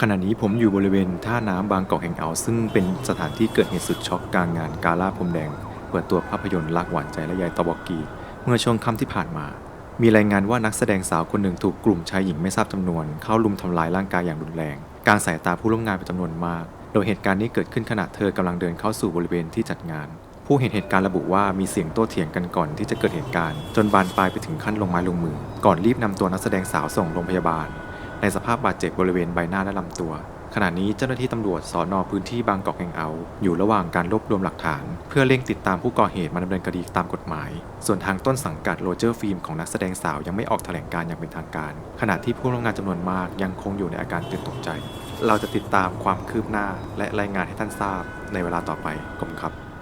ขณะนี้ผมอยู่บริเวณท่าน้ำบางกอกแห่งเอา ซึ่งเป็นสถานที่เกิดเหตุสุดช็อกกลางงานกาล่าพรมแดง เปิดตัวภาพยนตร์รักหวานใจและยายตะบอกกี เมื่อช่วงค่ำที่ผ่านมา มีรายงานว่านักแสดงสาวคนหนึ่งถูกกลุ่มชายหญิงไม่ทราบจำนวน เข้าลุมทำลายร่างกายอย่างรุนแรงการสายตาผู้ร่วมงานเป็นจำนวนมาก โดยเหตุการณ์นี้เกิดขึ้นขณะเธอกำลังเดินเข้าสู่บริเวณที่จัดงาน ผู้เห็นเหตุการณ์ระบุว่ามีเสียงโต้เถียงกันก่อนที่จะเกิดเหตุการณ์ จนบานปลายไปถึงขั้นลงไม้ลงมือ ก่อนรีบนำตัวนักแสดงสาวส่งโรงพยาบาล ในสภาพบาดเจ็บบริเวณใบหน้าและลำตัว ขณะนี้เจ้าหน้าที่ตำรวจสอนอพื้นที่บางกอกแห่งเอาท์อยู่ระหว่างการรวบรวมหลักฐาน เพื่อเร่งติดตามผู้ก่อเหตุมาดำเนินคดีตามกฎหมาย ส่วนทางต้นสังกัดโรเจอร์ฟิล์มของนักแสดงสาวยังไม่ออกแถลงการอย่างเป็นทางการ ขณะที่ผู้ร่วมงานจำนวนมากยังคงอยู่ในอาการตื่นตกใจ เราจะติดตามความคืบหน้าและรายงานให้ท่านทราบในเวลาต่อไปขอบคุณครับ